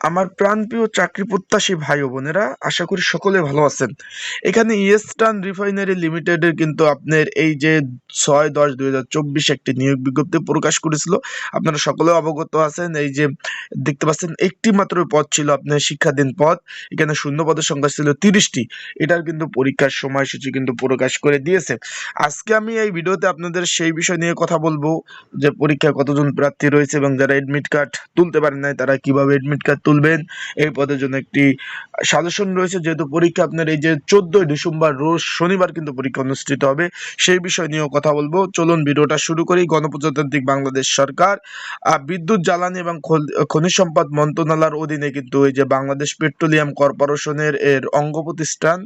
আমার প্রাণপ্রিয় চাকরি প্রত্যাশী ভাই ও বোনেরা, আশা করি সকলে ভালো আছেন। এখানে ইয়েস্টার্ন রিফাইনারি লিমিটেডের কিন্তু আপনার এই যে ছয় দশ দুই হাজার চব্বিশ একটি নিয়োগ বিজ্ঞপ্তি প্রকাশ করেছিল। আপনারা সকলেও অবগত আছেন, এই যে দেখতে পাচ্ছেন একটি মাত্র পদ ছিল আপনার শিক্ষাধীন পদ। এখানে শূন্য পদের সংখ্যা ছিল তিরিশটি। এটার কিন্তু পরীক্ষার সময়সূচি কিন্তু প্রকাশ করে দিয়েছে। আজকে আমি এই ভিডিওতে আপনাদের সেই বিষয় নিয়ে কথা বলব, যে পরীক্ষায় কতজন প্রার্থী রয়েছে এবং যারা এডমিট কার্ড তুলতে পারেন নাই, তারা কীভাবে এডমিট কার্ড তুলবেন। এই পদের জন্য একটি সাজেশন রয়েছে, যেহেতু পরীক্ষা আপনার এই যে চোদ্দই ডিসেম্বর রোজ শনিবার কিন্তু পরীক্ষা অনুষ্ঠিত হবে, সেই বিষয় নিয়েও কথা বলব। চলুন ভিডিওটা শুরু করি। গণপ্রজাতান্ত্রিক বাংলাদেশ সরকার বিদ্যুৎ, জ্বালানি এবং খনিজ সম্পদ মন্ত্রণালয়ের অধীনে কিন্তু এই যে বাংলাদেশ পেট্রোলিয়াম কর্পোরেশনের এর অঙ্গ প্রতিষ্ঠান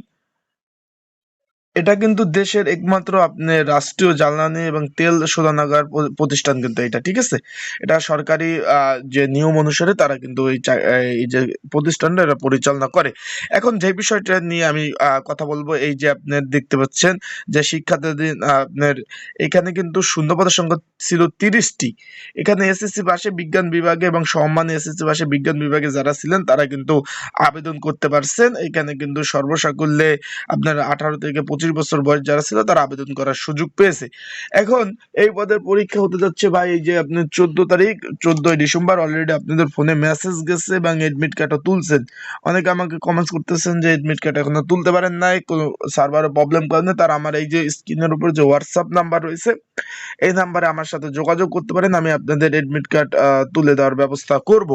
এটা কিন্তু দেশের একমাত্র আপনার রাষ্ট্রীয় জ্বালানি এবং তেল শোধনাগার প্রতিষ্ঠান কিন্তু এটা, ঠিক আছে? এটা সরকারি যে নিয়ম অনুসারে তারা কিন্তু এই যে প্রতিষ্ঠানটা এটা পরিচালনা করে। এখন যে বিষয়টা নিয়ে আমি কথা বলব, এই যে আপনার দেখতে পাচ্ছেন যে শিক্ষার্থীদের আপনার এখানে কিন্তু শূন্যপদের সংখ্যা ছিল তিরিশটি। এখানে এসএসসি পাশে বিজ্ঞান বিভাগে এবং সম্মানী এসএসসি পাশে বিজ্ঞান বিভাগে যারা ছিলেন, তারা কিন্তু আবেদন করতে পারছেন। এখানে কিন্তু সর্বসাকুল্যে আপনার আঠারো থেকে পঁচিশ বছর বয়স যারা ছিল তারা আবেদন করার সুযোগ পেয়েছে। এখন এই পদের পরীক্ষা হতে যাচ্ছে ভাই এই যে আপনি চোদ্দ তারিখ চোদ্দই ডিসেম্বর অলরেডি আপনাদের ফোনে মেসেজ গেছে এবং এডমিট কার্ডও তুলছেন। অনেকে আমাকে কমেন্টস করতেছেন যে এডমিট কার্ড এখনও তুলতে পারেন নাই কোনো সার্ভারে প্রবলেম কারণে তারা আমার এই যে স্ক্রিনের উপর যে হোয়াটসঅ্যাপ নাম্বার রয়েছে এই নাম্বারে আমার সাথে যোগাযোগ করতে পারেন আমি আপনাদের এডমিট কার্ড তুলে দেওয়ার ব্যবস্থা করব।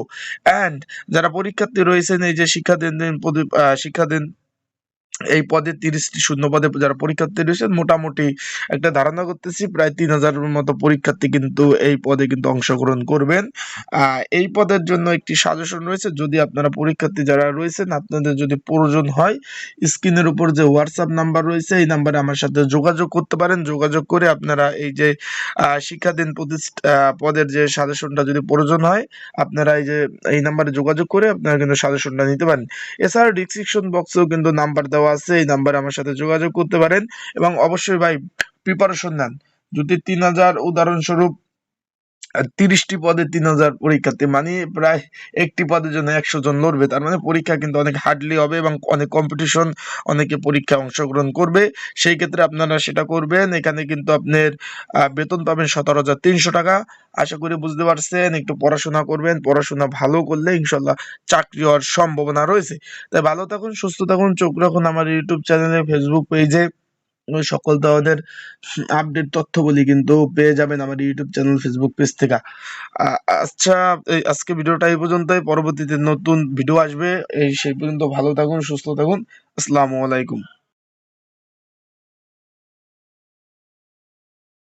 অ্যান্ড যারা পরীক্ষার্থী রয়েছেন এই যে শিক্ষাদিন দিন আহ, শিক্ষাদিন এই পদে তিরিশটি শূন্য পদে যারা পরীক্ষার্থী রয়েছেন, মোটামুটি একটা ধারণা করতেছি প্রায় তিন হাজারের মতো পরীক্ষার্থী কিন্তু এই পদে কিন্তু অংশগ্রহণ করবেন। এই পদের জন্য একটি সাজেশন রয়েছে, যদি আপনারা পরীক্ষার্থী যারা রয়েছেন, আপনাদের যদি প্রয়োজন হয়, স্ক্রিনের উপর যে হোয়াটসঅ্যাপ নাম্বার রয়েছে, এই নাম্বারে আমার সাথে যোগাযোগ করতে পারেন। যোগাযোগ করে আপনারা এই যে প্রতিষ্ঠা পদের যে সাজেশনটা যদি প্রয়োজন হয়, আপনারা এই যে, এই নাম্বারে যোগাযোগ করে আপনারা কিন্তু সাজেশনটা নিতে পারেন। এছাড়া ডিসক্রিপশন বক্সেও কিন্তু নাম্বার দেওয়া আছে, এই নাম্বারে আমার সাথে যোগাযোগ করতে পারেন। এবং অবশ্যই ভাই প্রিপারেশন নেন। যদি তিন হাজার উদাহরণস্বরূপ তিরিশটি পদে তিন হাজার পরীক্ষার্থী মানে প্রায় একটি পদের জন্য একশো জন লড়বে। তার মানে পরীক্ষা কিন্তু অনেক হার্ডলি হবে এবং অনেক কম্পিটিশন অনেকে পরীক্ষায় অংশগ্রহণ করবে। সেই ক্ষেত্রে আপনারা সেটা করবেন। এখানে কিন্তু আপনার বেতন পাবেন সতেরো হাজার তিনশো টাকা। আশা করি বুঝতে পারছেন, একটু পড়াশোনা করবেন, পড়াশোনা ভালো করলে ইনশাল্লাহ চাকরি হওয়ার সম্ভাবনা রয়েছে। তাই ভালো থাকুন, সুস্থ থাকুন, চোখ রাখুন আমার ইউটিউব চ্যানেলে ফেসবুক পেজে সকল ধরনের আপডেট তথ্যগুলি কিন্তু পেয়ে যাবেন আমার ইউটিউব চ্যানেল ফেসবুক পেজ থেকে। আচ্ছা আজকে ভিডিওটা এই পর্যন্তই। পরবর্তীতে নতুন ভিডিও আসবে। এই সেই পর্যন্ত ভালো থাকুন, সুস্থ থাকুন। আসসালামু আলাইকুম।